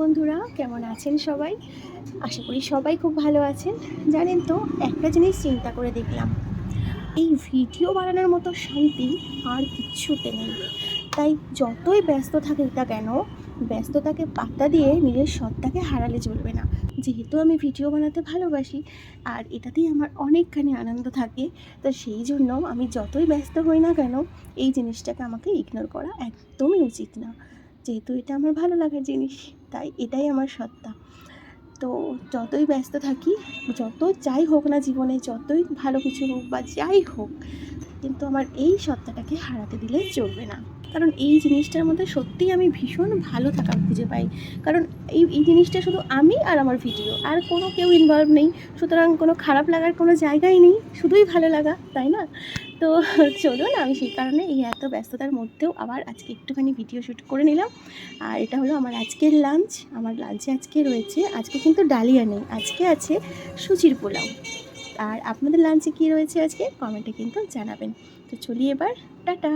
বন্ধুরা, কেমন আছেন সবাই? আশা করি সবাই খুব ভালো আছেন। জানেন তো, একটা জিনিস চিন্তা করে দেখলাম, এই ভিডিও বানানোর মতো শান্তি আর কিচ্ছুতে নেই। তাই যতই ব্যস্ত থাকুক না কেন, ব্যস্ততাকে পাত্তা দিয়ে নিজের সত্তাকে হারালে চলবে না। যেহেতু আমি ভিডিও বানাতে ভালোবাসি, আর এটাতেই আমার অনেকখানি আনন্দ থাকে, তো সেই জন্য আমি যতই ব্যস্ত হই না কেন, এই জিনিসটাকে আমাকে ইগনোর করা একদমই উচিত না। যেহেতু এটা আমার ভালো লাগার জিনিস, তাই এটাই আমার সত্তা। তো যতই ব্যস্ত থাকি, যত যাই হোক না জীবনে, যতই ভালো কিছু হোক বা যাই হোক কিন্তু আমার এই সত্তাটাকে হারাতে দিলে চলবে না। কারণ এই জিনিসটার মধ্যে সত্যিই আমি ভীষণ ভালো থাকা খুঁজে পাই। কারণ এই এই জিনিসটা শুধু আমি আর আমার ভিডিও আর কোনো কেউ ইনভলভ নেই। সুতরাং কোনো খারাপ লাগার কোনো জায়গাই নেই। শুধুই ভালো লাগা, তাই না? তো চলুন, আমি সেই কারণে এই এত ব্যস্ততার মধ্যেও আবার আজকে একটুখানি ভিডিও শ্যুট করে নিলাম। আর এটা হলো আমার আজকের লাঞ্চ আমার লাঞ্চে আজকে রয়েছে, আজকে কিন্তু ডালিয়া নেই। আজকে আছে সুচির পোলাও। আর আপনাদের লাঞ্চে কী রয়েছে আজকে? কমেন্টে কিন্তু জানাবেন। তো চলি এবার টাটা!